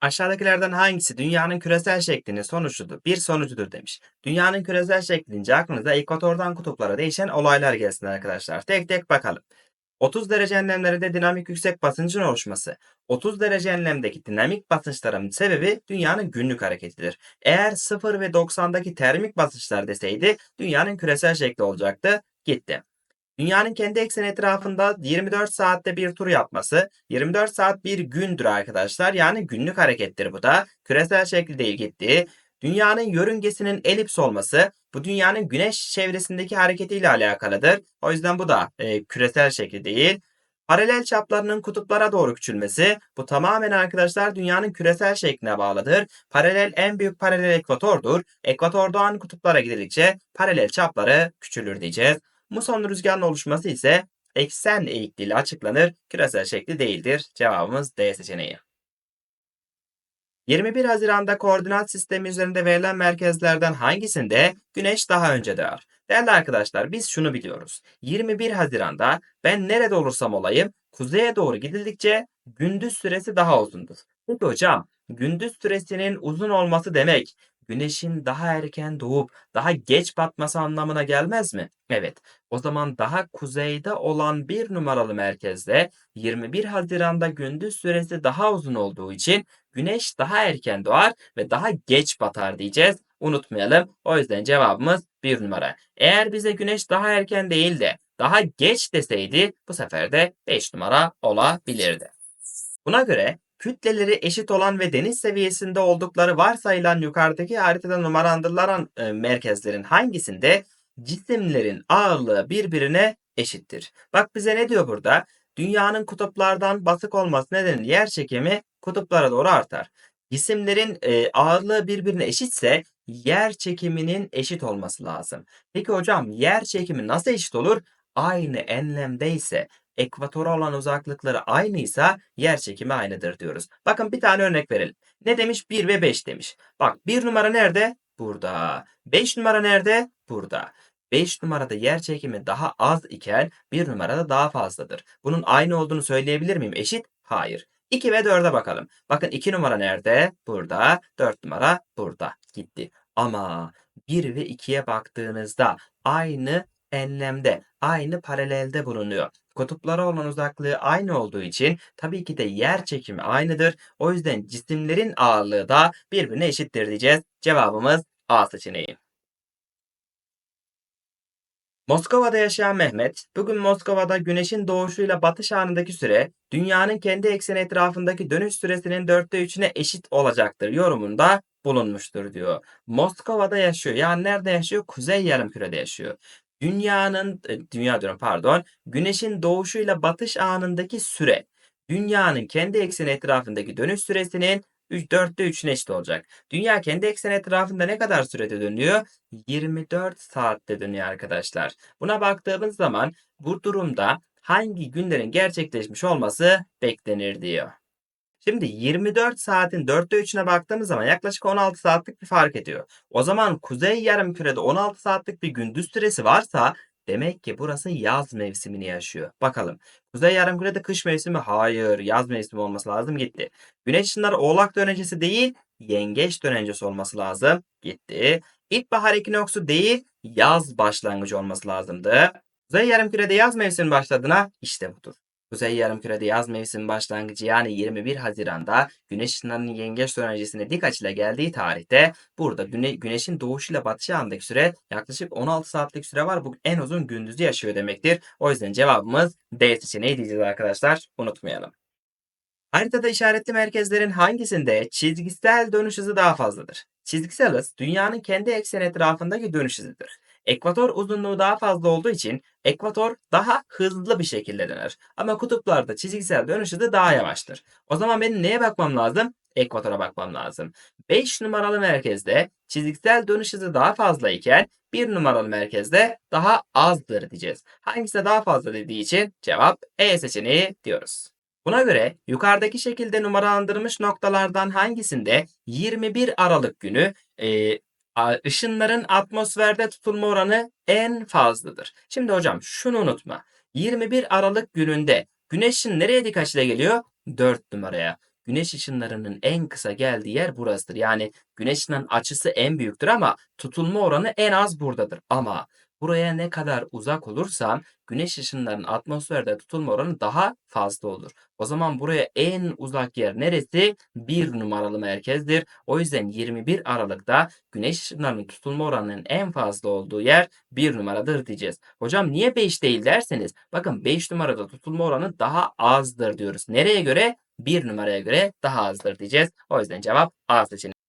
Aşağıdakilerden hangisi dünyanın küresel şeklinin sonucudur? Bir sonucudur demiş. Dünyanın küresel şekli deyince aklınıza ekvatordan kutuplara değişen olaylar gelsin arkadaşlar. Tek tek bakalım. 30 derece enlemlerinde dinamik yüksek basıncın oluşması. 30 derece enlemdeki dinamik basınçların sebebi dünyanın günlük hareketidir. Eğer 0 ve 90'daki termik basınçlar deseydi dünyanın küresel şekli olacaktı. Gitti. Dünyanın kendi ekseni etrafında 24 saatte bir tur yapması. 24 saat bir gündür arkadaşlar. Yani günlük harekettir bu da. Küresel şekli değil gitti. Dünyanın yörüngesinin elips olması bu dünyanın güneş çevresindeki hareketiyle alakalıdır. O yüzden bu da e, küresel şekli değil. Paralel çaplarının kutuplara doğru küçülmesi bu tamamen arkadaşlar dünyanın küresel şekline bağlıdır. Paralel en büyük paralel ekvatordur. Ekvatordan kutuplara gidildikçe paralel çapları küçülür diyeceğiz. Muson rüzgarının oluşması ise eksen eğikliğiyle açıklanır. Küresel şekli değildir. Cevabımız D seçeneği. 21 Haziran'da koordinat sistemi üzerinde verilen merkezlerden hangisinde güneş daha önce doğar? Değerli arkadaşlar biz şunu biliyoruz. 21 Haziran'da ben nerede olursam olayım kuzeye doğru gidildikçe gündüz süresi daha uzundur. Peki hocam gündüz süresinin uzun olması demek güneşin daha erken doğup daha geç batması anlamına gelmez mi? Evet. O zaman daha kuzeyde olan bir numaralı merkezde 21 Haziran'da gündüz süresi daha uzun olduğu için güneş daha erken doğar ve daha geç batar diyeceğiz. Unutmayalım. O yüzden cevabımız bir numara. Eğer bize güneş daha erken değil de daha geç deseydi bu sefer de 5 numara olabilirdi. Buna göre kütleleri eşit olan ve deniz seviyesinde oldukları varsayılan yukarıdaki haritada numaralandırılan e, merkezlerin hangisinde cisimlerin ağırlığı birbirine eşittir? Bak bize ne diyor burada? Dünyanın kutuplardan basık olması nedeniyle yer çekimi kutuplara doğru artar. Cisimlerin e, ağırlığı birbirine eşitse yer çekiminin eşit olması lazım. Peki hocam yer çekimi nasıl eşit olur? Aynı enlemdeyse ekvatora olan uzaklıkları aynıysa yer çekimi aynıdır diyoruz. Bakın bir tane örnek verelim. Ne demiş? 1 ve 5 demiş. Bak 1 numara nerede? Burada. 5 numara nerede? Burada. 5 numarada yer çekimi daha az iken 1 numarada daha fazladır. Bunun aynı olduğunu söyleyebilir miyim? Eşit? Hayır. 2 ve 4'e bakalım. Bakın 2 numara nerede? Burada. 4 numara burada. Gitti. Ama 1 ve 2'ye baktığınızda aynı enlemde, aynı paralelde bulunuyor. Kutuplara olan uzaklığı aynı olduğu için tabii ki de yer çekimi aynıdır. O yüzden cisimlerin ağırlığı da birbirine eşittir diyeceğiz. Cevabımız A seçeneği. Moskova'da yaşayan Mehmet, bugün Moskova'da güneşin doğuşuyla batış anındaki süre, dünyanın kendi ekseni etrafındaki dönüş süresinin dörtte üçüne eşit olacaktır yorumunda bulunmuştur diyor. Moskova'da yaşıyor. Yani nerede yaşıyor? Kuzey yarımkürede yaşıyor. Dünyanın, e, dünya diyorum pardon, güneşin doğuşuyla batış anındaki süre, dünyanın kendi ekseni etrafındaki dönüş süresinin 3, 4'te 3'üne eşit olacak. Dünya kendi ekseni etrafında ne kadar sürede dönüyor? 24 saatte dönüyor arkadaşlar. Buna baktığımız zaman bu durumda hangi günlerin gerçekleşmiş olması beklenir diyor. Şimdi 24 saatin 4'te 3'üne baktığımız zaman yaklaşık 16 saatlik bir fark ediyor. O zaman kuzey yarımkürede 16 saatlik bir gündüz süresi varsa demek ki burası yaz mevsimini yaşıyor. Bakalım. Kuzey yarımkürede kış mevsimi hayır yaz mevsimi olması lazım gitti. Güneş ışınları oğlak dönencesi değil yengeç dönencesi olması lazım gitti. İlkbahar ekinoksu değil yaz başlangıcı olması lazımdı. Kuzey yarımkürede yaz mevsimi başladığına işte budur. Kuzey Yarımküre'de yaz mevsimi başlangıcı yani 21 Haziran'da Güneş ışınlarının yengeç dönencesine dik açıyla geldiği tarihte burada güne Güneş'in doğuşuyla batışı andaki süre yaklaşık 16 saatlik süre var. Bu en uzun gündüzü yaşıyor demektir. O yüzden cevabımız D seçeneği diyeceğiz arkadaşlar. Unutmayalım. Haritada işaretli merkezlerin hangisinde çizgisel dönüş hızı daha fazladır? Çizgisel hız dünyanın kendi ekseni etrafındaki dönüş hızıdır. Ekvator uzunluğu daha fazla olduğu için ekvator daha hızlı bir şekilde döner. Ama kutuplarda çizgisel dönüş hızı daha yavaştır. O zaman benim neye bakmam lazım? Ekvatora bakmam lazım. 5 numaralı merkezde çizgisel dönüş hızı daha fazla iken 1 numaralı merkezde daha azdır diyeceğiz. Hangisi daha fazla dediği için cevap E seçeneği diyoruz. Buna göre yukarıdaki şekilde numaralandırılmış noktalardan hangisinde 21 Aralık günü e, ışınların atmosferde tutulma oranı en fazladır. Şimdi hocam şunu unutma. 21 Aralık gününde güneşin nereye dik açıyla geliyor? 4 numaraya. güneş ışınlarının en kısa geldiği yer burasıdır. Yani güneş ışınlarının açısı en büyüktür ama tutulma oranı en az buradadır. Ama buraya ne kadar uzak olursam güneş ışınlarının atmosferde tutulma oranı daha fazla olur. O zaman buraya en uzak yer neresi? 1 numaralı merkezdir. O yüzden 21 Aralık'ta güneş ışınlarının tutulma oranının en fazla olduğu yer 1 numaradır diyeceğiz. Hocam niye 5 değil derseniz bakın 5 numarada tutulma oranı daha azdır diyoruz. Nereye göre? 1 numaraya göre daha azdır diyeceğiz. O yüzden cevap A seçeneği.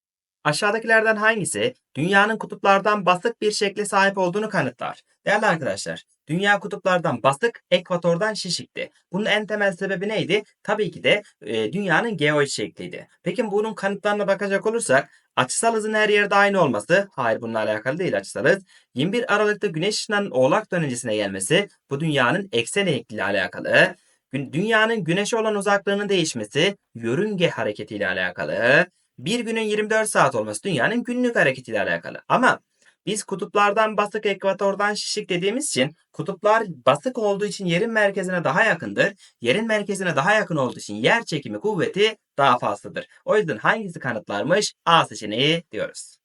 Aşağıdakilerden hangisi dünyanın kutuplardan basık bir şekle sahip olduğunu kanıtlar? Değerli arkadaşlar, dünya kutuplardan basık, ekvatordan şişikti. Bunun en temel sebebi neydi? Tabii ki de e, dünyanın geoid şekliydi. Peki bunun kanıtlarına bakacak olursak, açısal hızın her yerde aynı olması, hayır bununla alakalı değil açısal hız. 21 Aralık'ta güneş ışınlarının oğlak dönencesine gelmesi, bu dünyanın eksen eğikliğiyle alakalı. Dünyanın güneşe olan uzaklığının değişmesi, yörünge hareketiyle alakalı bir günün 24 saat olması dünyanın günlük hareketiyle alakalı. Ama biz kutuplardan basık, ekvatordan şişik dediğimiz için kutuplar basık olduğu için yerin merkezine daha yakındır. Yerin merkezine daha yakın olduğu için yer çekimi kuvveti daha fazladır. O yüzden hangisi kanıtlarmış? A seçeneği diyoruz.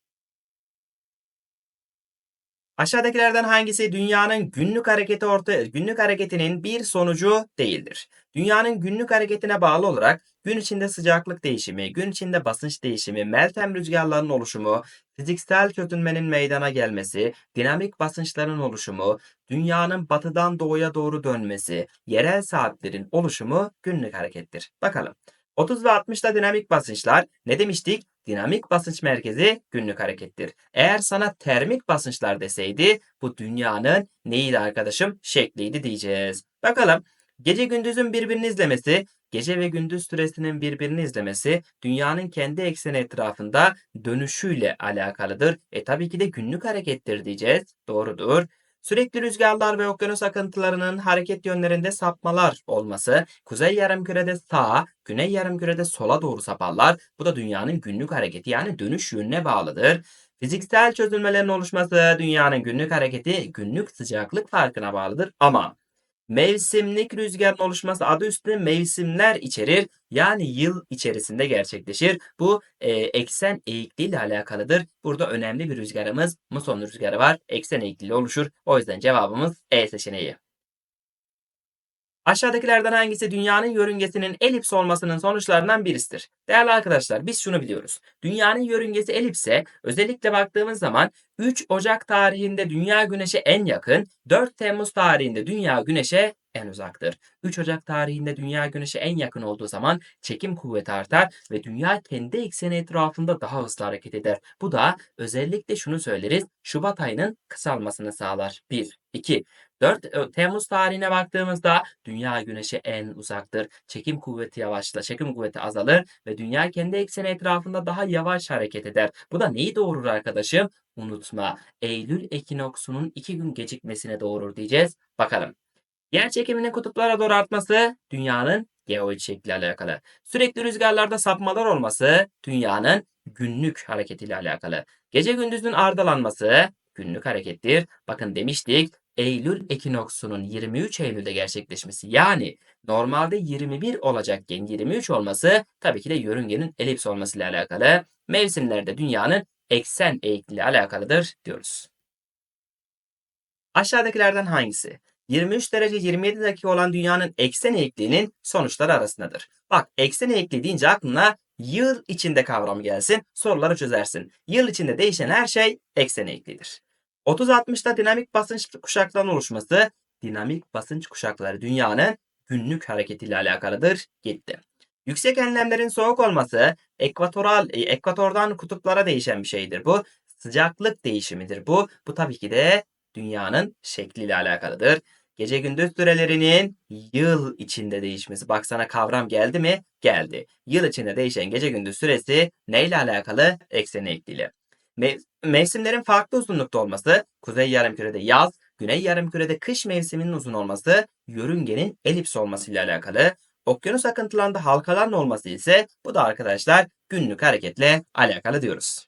Aşağıdakilerden hangisi dünyanın günlük hareketi orta günlük hareketinin bir sonucu değildir? Dünyanın günlük hareketine bağlı olarak gün içinde sıcaklık değişimi, gün içinde basınç değişimi, meltem rüzgarlarının oluşumu, fiziksel çökünmenin meydana gelmesi, dinamik basınçların oluşumu, dünyanın batıdan doğuya doğru dönmesi, yerel saatlerin oluşumu günlük harekettir. Bakalım. 30 ve 60'da dinamik basınçlar ne demiştik? Dinamik basınç merkezi günlük harekettir. Eğer sana termik basınçlar deseydi bu dünyanın neydi arkadaşım? Şekliydi diyeceğiz. Bakalım gece gündüzün birbirini izlemesi, gece ve gündüz süresinin birbirini izlemesi dünyanın kendi ekseni etrafında dönüşüyle alakalıdır. E tabii ki de günlük harekettir diyeceğiz. Doğrudur. Sürekli rüzgarlar ve okyanus akıntılarının hareket yönlerinde sapmalar olması, kuzey yarımkürede sağa, güney yarımkürede sola doğru saparlar. Bu da dünyanın günlük hareketi yani dönüş yönüne bağlıdır. Fiziksel çözülmelerin oluşması dünyanın günlük hareketi günlük sıcaklık farkına bağlıdır ama Mevsimlik rüzgarın oluşması adı üstünde mevsimler içerir. Yani yıl içerisinde gerçekleşir. Bu e, eksen eğikliği ile alakalıdır. Burada önemli bir rüzgarımız muson rüzgarı var. Eksen eğikliği oluşur. O yüzden cevabımız E seçeneği. Aşağıdakilerden hangisi dünyanın yörüngesinin elips olmasının sonuçlarından birisidir? Değerli arkadaşlar biz şunu biliyoruz. Dünyanın yörüngesi elipse özellikle baktığımız zaman 3 Ocak tarihinde Dünya Güneş'e en yakın, 4 Temmuz tarihinde Dünya Güneş'e en uzaktır. 3 Ocak tarihinde Dünya Güneş'e en yakın olduğu zaman çekim kuvveti artar ve Dünya kendi ekseni etrafında daha hızlı hareket eder. Bu da özellikle şunu söyleriz. Şubat ayının kısalmasını sağlar. 1. 2. 4 Temmuz tarihine baktığımızda Dünya Güneş'e en uzaktır. Çekim kuvveti yavaşlar, çekim kuvveti azalır ve Dünya kendi ekseni etrafında daha yavaş hareket eder. Bu da neyi doğurur arkadaşım? Unutma. Eylül ekinoksunun 2 gün gecikmesine doğurur diyeceğiz. Bakalım. Yer çekiminin kutuplara doğru artması dünyanın geoid şekli alakalı. Sürekli rüzgarlarda sapmalar olması dünyanın günlük hareketiyle alakalı. Gece gündüzün ardalanması günlük harekettir. Bakın demiştik Eylül ekinoksunun 23 Eylül'de gerçekleşmesi yani normalde 21 olacakken 23 olması tabii ki de yörüngenin elips olmasıyla alakalı. Mevsimlerde dünyanın eksen eğikliği alakalıdır diyoruz. Aşağıdakilerden hangisi? 23 derece 27 dakika olan dünyanın eksen eğikliğinin sonuçları arasındadır. Bak eksen eğikliği deyince aklına yıl içinde kavramı gelsin, soruları çözersin. Yıl içinde değişen her şey eksen eğikliğidir. 30-60'da dinamik basınç kuşaklarının oluşması, dinamik basınç kuşakları dünyanın günlük hareketiyle alakalıdır. Gitti. Yüksek enlemlerin soğuk olması, ekvatoral, e, ekvatordan kutuplara değişen bir şeydir bu. Sıcaklık değişimidir bu. Bu tabii ki de dünyanın şekliyle alakalıdır. Gece gündüz sürelerinin yıl içinde değişmesi. Bak sana kavram geldi mi? Geldi. Yıl içinde değişen gece gündüz süresi neyle alakalı? Ekseni eğikliğiyle. Mev mevsimlerin farklı uzunlukta olması, kuzey yarımkürede yaz, güney yarımkürede kış mevsiminin uzun olması, yörüngenin elips olması ile alakalı. Okyanus akıntılarında halkaların olması ise bu da arkadaşlar günlük hareketle alakalı diyoruz.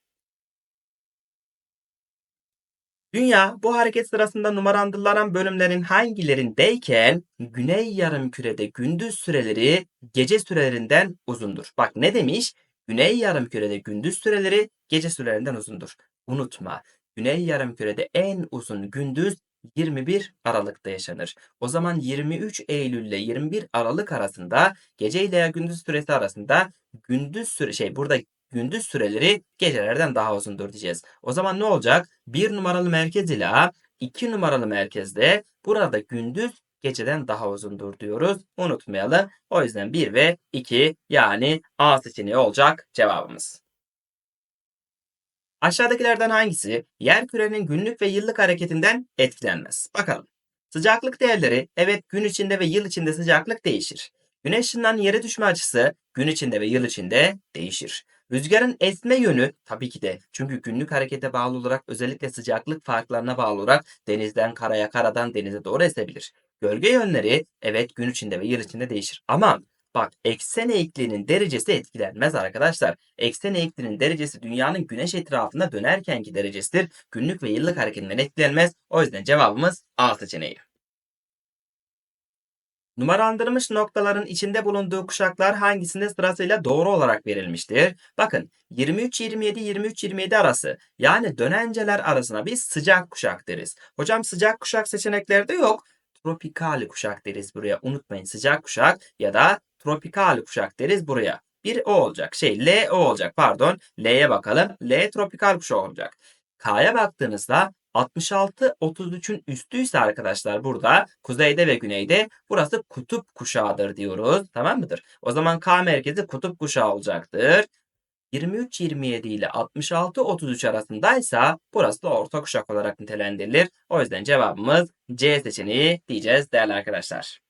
Dünya bu hareket sırasında numarandırılan bölümlerin hangilerindeyken güney yarımkürede gündüz süreleri gece sürelerinden uzundur. Bak ne demiş? Güney yarımkürede gündüz süreleri gece sürelerinden uzundur. Unutma. Güney yarımkürede en uzun gündüz 21 Aralık'ta yaşanır. O zaman 23 Eylül ile 21 Aralık arasında gece ile gündüz süresi arasında gündüz süre şey burada gündüz süreleri gecelerden daha uzundur diyeceğiz. O zaman ne olacak? 1 numaralı merkez ile 2 numaralı merkezde burada gündüz geceden daha uzundur diyoruz. Unutmayalım. O yüzden 1 ve 2 yani A seçeneği olacak cevabımız. Aşağıdakilerden hangisi yer kürenin günlük ve yıllık hareketinden etkilenmez? Bakalım. Sıcaklık değerleri evet gün içinde ve yıl içinde sıcaklık değişir. Güneş ışığından yere düşme açısı gün içinde ve yıl içinde değişir. Rüzgarın esme yönü tabii ki de çünkü günlük harekete bağlı olarak özellikle sıcaklık farklarına bağlı olarak denizden karaya karadan denize doğru esebilir. Gölge yönleri evet gün içinde ve yıl içinde değişir. Ama bak eksen eğikliğinin derecesi etkilenmez arkadaşlar. Eksen eğikliğinin derecesi dünyanın güneş etrafında dönerkenki derecesidir. Günlük ve yıllık hareketinden etkilenmez. O yüzden cevabımız A seçeneği. Numaralandırılmış noktaların içinde bulunduğu kuşaklar hangisinde sırasıyla doğru olarak verilmiştir? Bakın 23-27-23-27 arası yani dönenceler arasına biz sıcak kuşak deriz. Hocam sıcak kuşak seçeneklerde yok. Tropikal kuşak deriz buraya. Unutmayın sıcak kuşak ya da tropikal kuşak deriz buraya. Bir o olacak. Şey L o olacak pardon. L'ye bakalım. L tropikal kuşak olacak. K'ya baktığınızda 66-33'ün üstüyse arkadaşlar burada kuzeyde ve güneyde burası kutup kuşağıdır diyoruz. Tamam mıdır? O zaman K merkezi kutup kuşağı olacaktır. 23-27 ile 66-33 arasındaysa burası da orta kuşak olarak nitelendirilir. O yüzden cevabımız C seçeneği diyeceğiz değerli arkadaşlar.